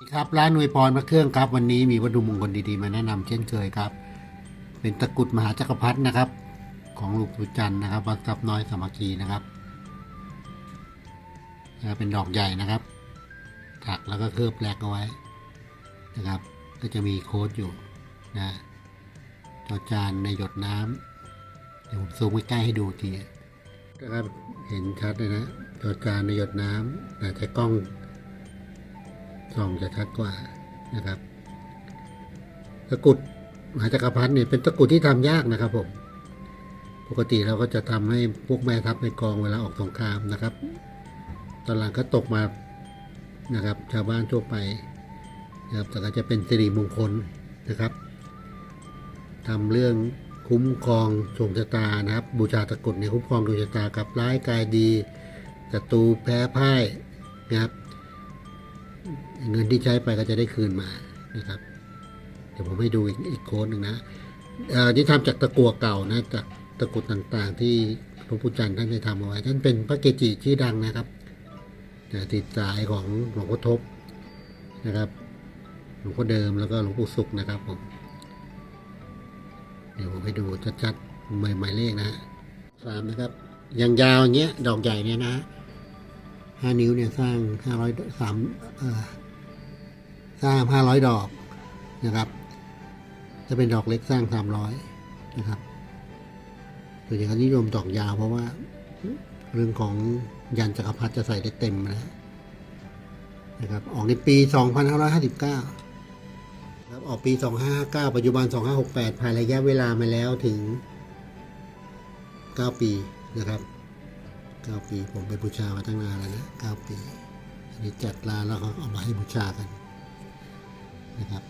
ครับร้านนวยพรพระเครื่องครับ วันนี้มีวัตถุมงคลดีๆมาแนะนำเช่นเคยครับ เป็นตะกรุดมหาจักรพรรดินะครับ ของหลวงปู่จันนะครับวัดทรัพน้อยสามัคคีนะครับนะเป็นดอกใหญ่นะครับถักแล้วก็เคลือบแลกเอาไว้นะครับ ก็จะมีโค้ดอยู่นะจอจานในหยดน้ำเดี๋ยวผมซูมใกล้ๆให้ดูทีนะครับเห็นชัดเลยนะจอจานในหยดน้ำแต่ใช้กล้อง ส่องจะชัดกว่านะครับ ตะกรุดมหาจักรพรรดิเนี่ยเป็นตะกรุดที่ทำยากนะครับผมปกติเราก็จะทำให้พวกแม่ทัพในกองเวลาออกสงครามนะครับ ตอนหลังก็ตกมานะครับ ชาวบ้านทั่วไปนะครับแต่ก็จะเป็นสิริมงคลนะครับทำเรื่องคุ้มครองโชคชะตานะครับ บูชาตะกรุดเนี่ยคุ้มครองดวงชะตากับร้ายกายดีศัตรูแพ้พ่ายนะครับ เงินที่ใช้ไปก็จะได้คืนมานะครับ เดี๋ยวผมให้ดูอีกอีกโค้ดหนึ่งนะเอ่ที่ทำจากตะกั่วเก่านะจากตะกุดต่างๆ ที่หลวงปู่จันทร์ท่านได้ทำเอาไว้ท่านเป็นพระเกจิชื่อดังนะครับติดสายของหลวงพ่อทบนะครับหลวงพ่อเดิมแล้วก็หลวงปู่สุขนะครับผมเดี๋ยวผมให้ดูชัดๆหมายหมายเลขนะสามนะครับยังยาวอย่างเงี้ยดอกใหญ่เนี่ยนะห้านิ้วเนี่ยสร้างห้าร้อยสามเอ่อ สร้างห้าร้อยดอกนะครับ จะเป็นดอกเล็กสร้างสามร้อยนะครับส่วนใหญ่ก็นิยมดอกยาวเพราะว่า เรื่องของยันจักรพรรดิจะใส่ได้เต็มนะนะครับออกในปี 2559ครับออกปี 2559 ปัจจุบัน 2568ภายระยะเวลามาแล้วถึง 9 ปีนะครับเก้าปีผมไปบูชามาตั้งนานแล้วนะเก้าปีอันนี้จัดร้านแล้วเขาเอามาให้บูชากัน นะครับ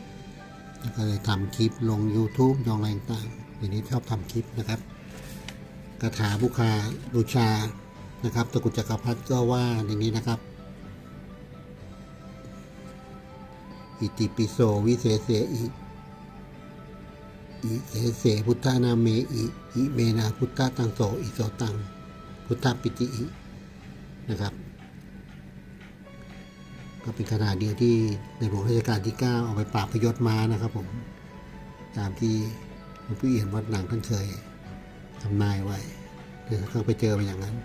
แล้วก็เลยทำคลิปลง YouTube ยองอะไรต่างๆอย่างนี้ชอบทำคลิปนะครับคาถาบูชาบูชานะครับตะกุจักรพรรดิก็ว่าอย่างนี้นะครับ อิติปิโสวิเศษเสอิอิเสเสพุทธานาเมอิอิเมนาพุทธาตังโสอิโสตัง พุทธปิติอินะครับ ก็เป็นขนาดเดียวที่ในหลวงรัชกาลที่ 9 เอาไปปราบพยศมานะครับผมตามที่หลวงพ่เอี่ยมวัดหนังท่านเคยทำนายไว้เดี๋ยวเขาไปเจอมาอย่างนั้น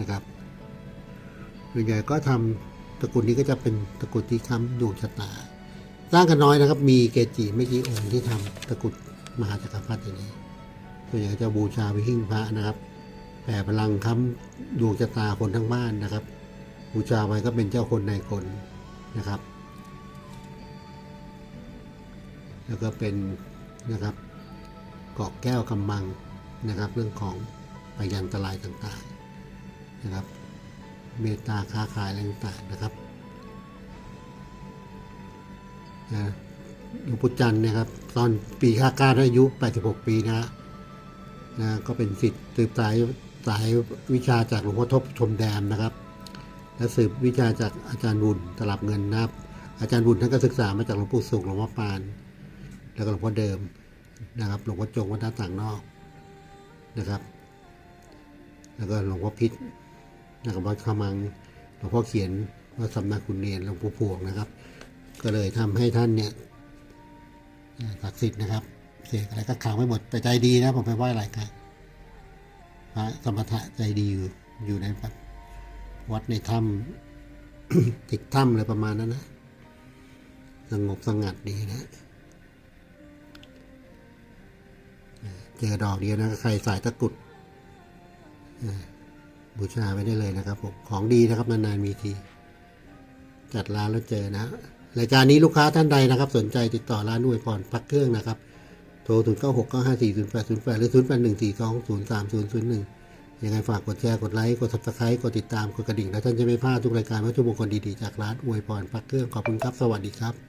นะครับส่วนใหญ่ก็ทำตระกูลนี้ก็จะเป็นตระกูลที่ค้ำดวงชะตาสร้างกันน้อยนะครับ มีเกจิไม่กี่องค์ที่ทำตระกูลมหาจักรพรรดิอย่างนี้ส่วนใหญ่จะบูชาไปหิ้งพระนะครับแผ่พลังค้ำดวงชะตาคนทั้งบ้านนะครับ บูชาไว้ก็เป็นเจ้าคนนายคนนะครับ แล้วก็เป็นนะครับเกาะแก้วกำมังนะครับ เรื่องของพยันตรายต่างๆนะครับ เมตตาค้าขายอะไรต่างๆนะครับนะหลวงปู่จันทร์นะครับ ตอนปีข้าก้าอายุ 86 ปีนะนะก็เป็นสิทธิ์สืบสายสายวิชาจากหลวงพ่อทบชมแดนนะครับ และสืบวิชาจากอาจารย์บุญตลับเงินนะครับ อาจารย์บุญท่านก็ศึกษามาจากหลวงปู่สุขหลวงพ่อปาน แล้วก็หลวงพ่อเดิมนะครับ หลวงพ่อจงวัดหน้าต่างนอกนะครับ แล้วก็หลวงพ่อพิษนะครับวัดขมังหลวงพ่อเขียนวัดสำนักคุณเนียนหลวงปู่พวงนะครับ ก็เลยทำให้ท่านเนี่ยศักดิ์สิทธิ์นะครับ เสกอะไรก็ขังไว้หมดแต่ใจดีนะผมไปไหว้หลายครั้งพระสมถะใจดีอยู่อยู่ในแบบ วัดในถ้ำติดถ้ำอะไรประมาณนั้นนะสงบสงัดดีนะเจอดอกเดียวนะใครสายตะกุดบูชาไปได้เลยนะครับผมของดีนะครับนานๆมีที จัดร้านแล้วเจอนะรายการนี้ลูกค้าท่านใดนะครับ สนใจติดต่อร้านอวยพรพักเครื่องนะครับ โทร 0 9 6 9 5 4 0 8 0 8 หรือ 0 8 1 4 2 0 3 0 0 1 ยังไงฝากกดแชร์กดไลค์กด subscribe กดติดตามกดกระดิ่ง แล้วท่านจะไม่พลาดทุกรายการวัตถุมงคลดีๆจากร้านอวยพรพักเครื่องขอบคุณครับ สวัสดีครับ